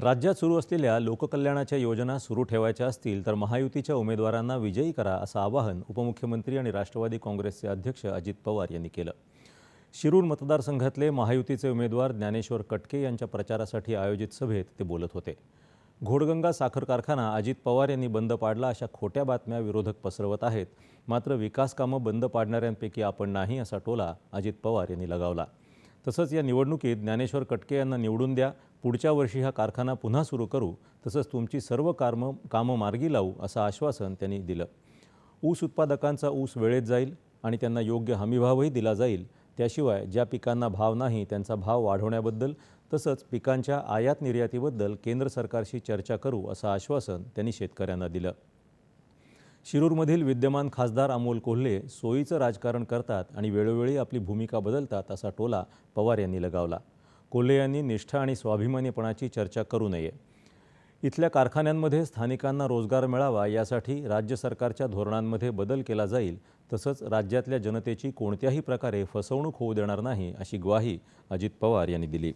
राज्यात सुरू असलेल्या लोककल्याणाच्या योजना सुरू ठेवायच्या असतील तर महायुतीच्या उमेदवारांना विजयी करा असं आवाहन उपमुख्यमंत्री आणि राष्ट्रवादी काँग्रेसचे अध्यक्ष अजित पवार यांनी केलं. शिरूर मतदारसंघातले महायुतीचे उमेदवार ज्ञानेश्वर कटके यांच्या प्रचारासाठी आयोजित सभेत ते बोलत होते. घोडगंगा साखर कारखाना अजित पवार यांनी बंद पाडला अशा खोट्या बातम्या विरोधक पसरवत आहेत. मात्र विकास कामं बंद पाडणाऱ्यांपैकी आपण नाही असा टोला अजित पवार यांनी लगावला. तसंच या निवडणुकीत ज्ञानेश्वर कटके यांना निवडून द्या. पुढच्या वर्षी हा कारखाना पुन्हा सुरू करू. तसंच तुमची सर्व कामं कामं मार्गी लावू असं आश्वासन त्यांनी दिलं. ऊस उत्पादकांचा ऊस वेळेत जाईल आणि त्यांना योग्य हमीभावही दिला जाईल. त्याशिवाय ज्या पिकांना भाव नाही त्यांचा भाव वाढवण्याबद्दल तसंच पिकांच्या आयात निर्यातीबद्दल केंद्र सरकारशी चर्चा करू असं आश्वासन त्यांनी शेतकऱ्यांना दिलं. शिरूरमधील विद्यमान खासदार अमोल कोल्हे सोयीचं राजकारण करतात आणि वेळोवेळी आपली भूमिका बदलतात असा टोला पवार यांनी लगावला. कोल्हे यांनी निष्ठा आणि स्वाभिमानीपणाची चर्चा करू नये. इथल्या कारखान्यांमध्ये स्थानिकांना रोजगार मिळावा यासाठी राज्य सरकारच्या धोरणांमध्ये बदल केला जाईल तसंच राज्यातल्या जनतेची कोणत्याही प्रकारे फसवणूक होऊ देणार नाही अशी ग्वाही अजित पवार यांनी दिली.